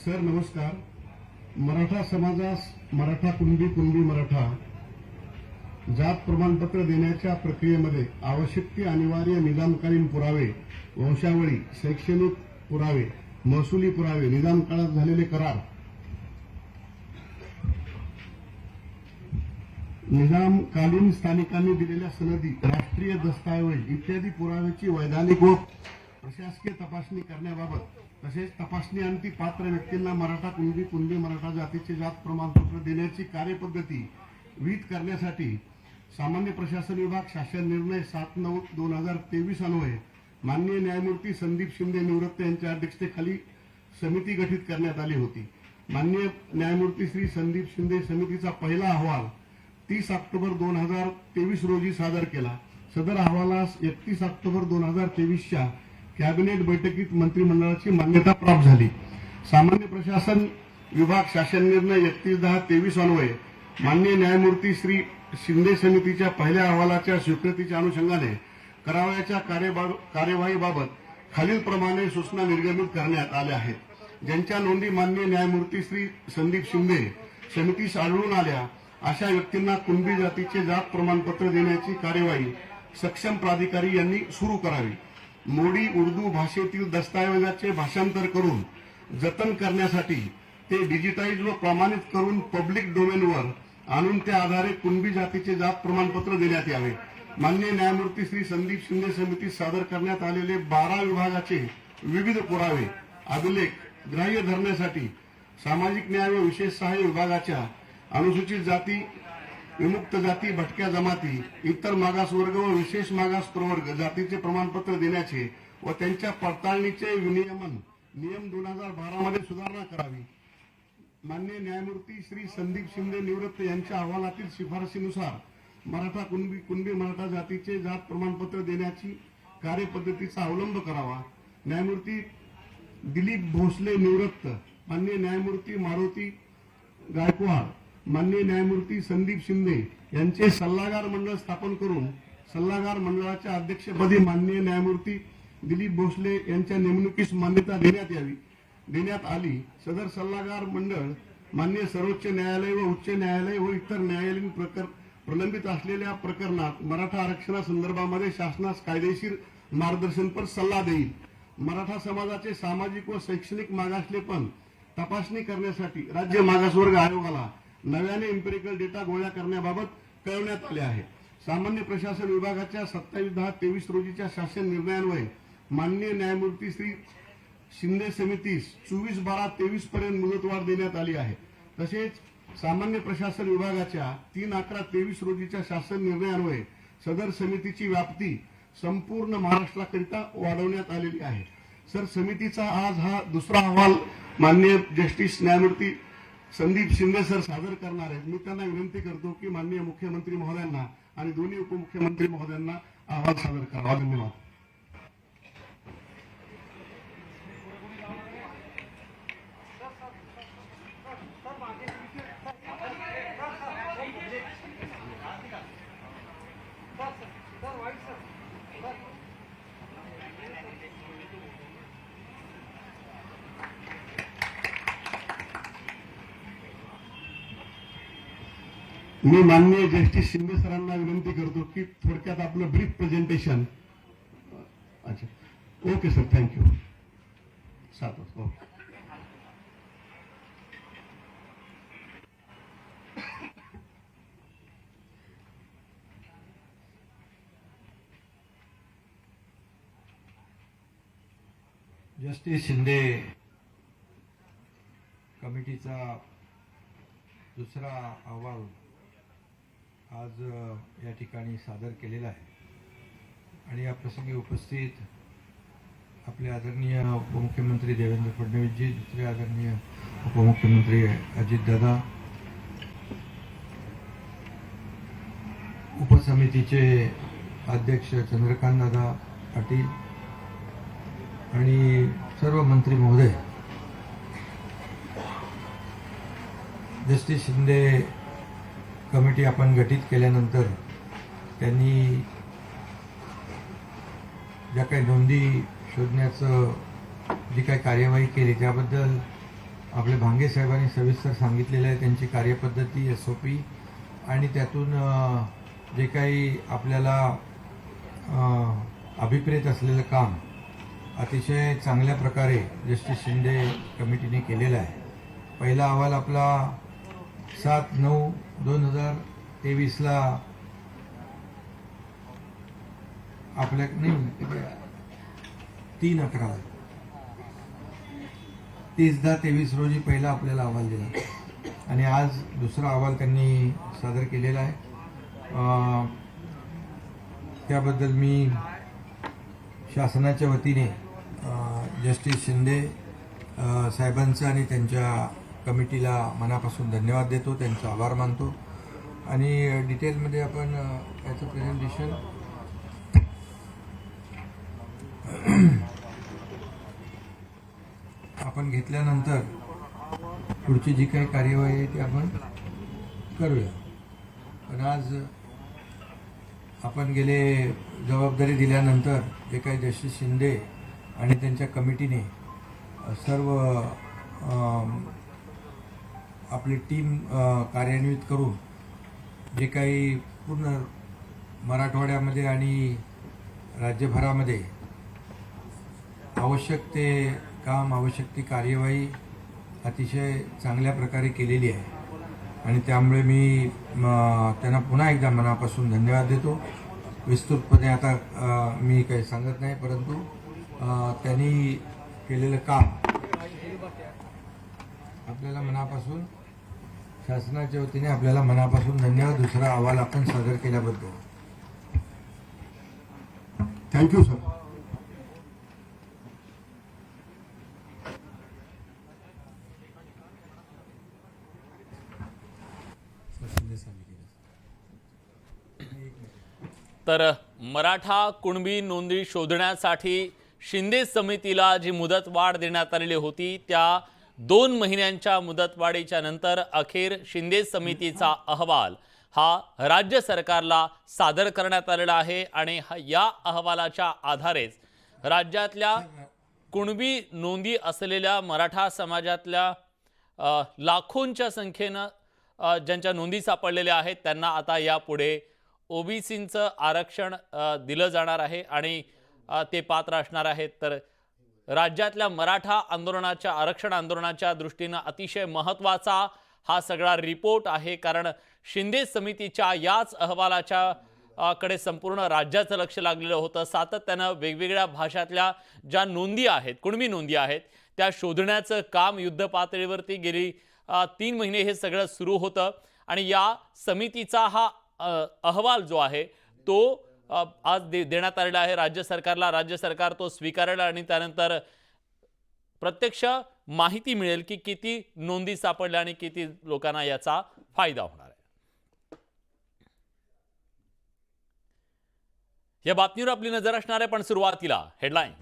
Sir नमस्कार. मराठा समाजास मराठा कुणबी कुणबी मराठा जात प्रमाणपत्र देण्याच्या प्रक्रियेमध्ये आवश्यक ती अनिवार्य निजामकालीन पुरावे वंशावळी शैक्षणिक पुरावे महसुली पुरावे निजाम काळात झालेले करार. निजामकालीन स्थानिकांनी दिलेल्या सनदी राष्ट्रीय दस्तावेज इत्यादी पुराव्याची वैधानिक व प्रशासकीय तपासणी करण्याबाबत तसेच तपासणी अंती पात्र व्यक्तींना मराठा कुणबी कुणबी मराठा जातीचे जात प्रमाणपत्र देण्याची कार्यपद्धती विहित करण्यासाठी सामान्य प्रशासन विभाग शासन निर्णय सात नऊ दोन हजार तेवीस अन्वये माननीय न्यायमूर्ती संदीप शिंदे निवृत्त यांच्या अध्यक्षतेखाली समिती गठीत करण्यात आली होती. माननीय न्यायमूर्ती श्री संदीप शिंदे समितीचा पहिला अहवाल तीस ऑक्टोबर दोन हजार तेवीस रोजी सादर केला. सदर अहवालास एकतीस ऑक्टोबर दोन हजार तेवीसच्या कॅबिनेट बैठकीत मंत्रिमंडळाची मान्यता प्राप्त झाली. सामान्य प्रशासन विभाग शासन निर्णय एकतीस दहा तेवीस अन्वये. माननीय न्यायमूर्ती श्री शिंदे समितीच्या पहिल्या अहवालाच्या स्वीकृतीच्या अनुषंगाने करावयाच्या कार्यवाहीबाबत खालीलप्रमाणे सूचना निर्गमित करण्यात आल्या आहेत. ज्यांच्या नोंदी माननीय न्यायमूर्ती श्री संदीप शिंदे समितीस आढळून आल्या अशा व्यक्तींना कुणबी जातीचे जात प्रमाणपत्र देण्याची कार्यवाही सक्षम प्राधिकारी यांनी सुरू करावी. मोडी उर्दू भाषेतील दस्तऐवजाचे भाषांतर करून जतन करण्यासाठी ते डिजिटाईज व प्रमाणित करून पब्लिक डोमेनवर आणून त्या आधारे कुणबी जातीचे जात प्रमाणपत्र देण्यात यावे. मान्य न्यायमूर्ती श्री संदीप शिंदे समितीत सादर करण्यात आलेले बारा विभागाचे विविध पुरावे अभिलेख ग्राह्य धरण्यासाठी सामाजिक न्याय व विशेष सहाय्य विभागाच्या अनुसूचित जाती विमुक्त जाती भटक्या जमाती इतर मागासवर्ग व विशेष मागास प्रवर्ग जातीचे प्रमाणपत्र देण्याचे व त्यांच्या पडताळणीचे विनियमन नियम दोन हजार बारा मध्ये सुधारणा करावी. मान्य न्यायमूर्ती श्री संदीप शिंदे निवृत्त यांच्या अहवालातील शिफारशीनुसार मराठा कुणबी कुणबी मराठा जातीचे जात प्रमाणपत्र देण्याची कार्यपद्धतीचा अवलंब करावा. न्यायमूर्ती दिलीप भोसले निवृत्त मान्य न्यायमूर्ती मारुती गायकवाड मान्य न्यायमूर्ती संदीप शिंदे यांचे सल्लागार मंडळ स्थापन करून सल्लागार मंडळाच्या अध्यक्षपदी माननीय न्यायमूर्ती दिलीप भोसले यांच्या नेमणुकीस मान्यता देण्यात यावी देण्यात आली. सदर सल्लागार मंडळ मान्य सर्वोच्च न्यायालय व उच्च न्यायालय व इतर न्यायालयीन प्रकर प्रलंबित असलेल्या प्रकरणात मराठा आरक्षणासंदर्भामध्ये शासनास कायदेशीर मार्गदर्शनपर सल्ला देईल. मराठा समाजाचे सामाजिक व शैक्षणिक मागासलेपण तपासणी करण्यासाठी राज्य मागासवर्ग आयोगाला नव्याने इम्पेरिकल डेटा गोळा करण्याबाबत कळवण्यात आले आहे. सामान्य प्रशासन विभागाच्या सत्तावीस दहा तेवीस रोजीच्या शासन निर्णयान्वये माननीय न्यायमूर्ती श्री शिंदे समितीस चोवीस बारा तेवीस पर्यंत मुदतवाढ देण्यात आली आहे. तसेच सामान्य प्रशासन विभागाच्या तीन अकरा तेवीस रोजीच्या शासन निर्णयान्वये सदर समितीची व्याप्ती संपूर्ण महाराष्ट्राकरिता वाढवण्यात आलेली आहे. सर समितीचा आज हा दुसरा अहवाल माननीय जस्टिस न्यायमूर्ती संदीप शिंदे सर सादर करणार आहेत. मी त्यांना विनंती करतो की माननीय मुख्यमंत्री महोदयांना आणि दोन्ही उपमुख्यमंत्री महोदयांना अहवाल सादर करावा धन्यवाद. मी माननीय जस्टिस शिंदे सरांना विनंती करतो की थोडक्यात आपलं ब्रीफ प्रेझेंटेशन अच्छा. ओके सर थँक्यू सात वाजता. ओके जस्टिस शिंदे कमिटीचा दुसरा अहवाल आज या ठिकाणी सादर केलेला आहे. आणि या प्रसंगी उपस्थित आपले आदरणीय उपमुख्यमंत्री देवेंद्र फडणवीसजी दुसरे आदरणीय उपमुख्यमंत्री अजितदादा उपसमितीचे अध्यक्ष चंद्रकांत दादा पाटील आणि सर्व मंत्री महोदय जस्टिस शिंदे कमिटी आपण गठीत केल्यानंतर त्यांनी ज्या काही नोंदी शोधण्याचं जी काही कार्यवाही केली त्याबद्दल आपले भांगे साहेबांनी सविस्तर सांगितलेलं आहे. त्यांची कार्यपद्धती एस ओ पी आणि त्यातून जे काही आपल्याला अभिप्रेत असलेलं काम अतिशय चांगल्या प्रकारे जस्टिस शिंदे कमिटीने केलेलं आहे. पहिला अहवाल आपला सात नऊ दोन हजार तेवीसला आपल्या नाही तीन अकरा. तीस दहा तेवीस रोजी पहिला आपल्याला अहवाल दिला. आणि आज दुसरा अहवाल त्यांनी सादर केलेला आहे. त्याबद्दल मी शासनाच्या वतीने जस्टिस शिंदे साहेबांचं आणि त्यांच्या कमिटीला मनापासून धन्यवाद देतो त्यांचा आभार मानतो. आणि डिटेलमध्ये आपण याचं प्रेझेंटेशन आपण घेतल्यानंतर पुढची जी काही कार्यवाही आहे ती आपण करूया. पण आज आपण गेले जबाबदारी दिल्यानंतर जे काही जस्टिस शिंदे आणि त्यांच्या कमिटीने सर्व आपली टीम कार्यान्वित करून जे काही पूर्ण मराठवाड्यामध्ये आणि राज्यभरामध्ये आवश्यक ते काम आवश्यक ती कार्यवाही अतिशय चांगल्या प्रकारे केलेली आहे. आणि त्यामुळे मी त्यांना पुन्हा एकदा मनापासून धन्यवाद देतो. विस्तृतपणे आता मी काही सांगत नाही परंतु त्यांनी केलेलं काम आपल्याला मनापासून शासनाच्या वतीने आपल्याला मनापासून धन्यवाद. दुसरा अहवाल आपण सादर केल्याबद्दल. थँक्यू सर तर मराठा कुणबी नोंदणी शोधण्यासाठी शिंदे समितीला जी मुदतवाढ देण्यात आलेली होती त्या दोन महिन्यांच्या मुदतवाढीच्या नंतर अखेर शिंदे समितीचा अहवाल हा राज्य सरकारला सादर करण्यात आलेला आहे आणि या अहवालाच्या आधारेच राज्यातल्या कुणबी नोंदी असलेल्या मराठा समाजातल्या लाखोंच्या संख्येनं ज्यांच्या नोंदी सापडलेल्या आहेत त्यांना आता यापुढे ओबीसींचं आरक्षण दिलं जाणार आहे आणि ते पात्र असणार आहेत. तर राज्यातल्या मराठा आंदोलनाच्या आरक्षण आंदोलनाच्या दृष्टीनं अतिशय महत्त्वाचा हा सगळा रिपोर्ट आहे. कारण शिंदे समितीच्या याच अहवालाच्या कडे संपूर्ण राज्याचं लक्ष लागलेलं होतं. सातत्यानं वेगवेगळ्या भाषातल्या ज्या नोंदी आहेत कुणबी नोंदी आहेत त्या शोधण्याचं काम युद्ध पातळीवरती गेली तीन महिने हे सगळं सुरू होतं. आणि या समितीचा हा अहवाल जो आहे तो आज दे देण्यात आलेला आहे. राज्य सरकारला राज्य सरकार तो स्वीकारेल आणि त्यानंतर प्रत्यक्ष माहिती मिळेल की किती नोंदी सापडल्या आणि किती लोकांना याचा फायदा होणार आहे. या बातमीवर आपली नजर असणार आहे पण सुरुवातीला हेडलाईन्स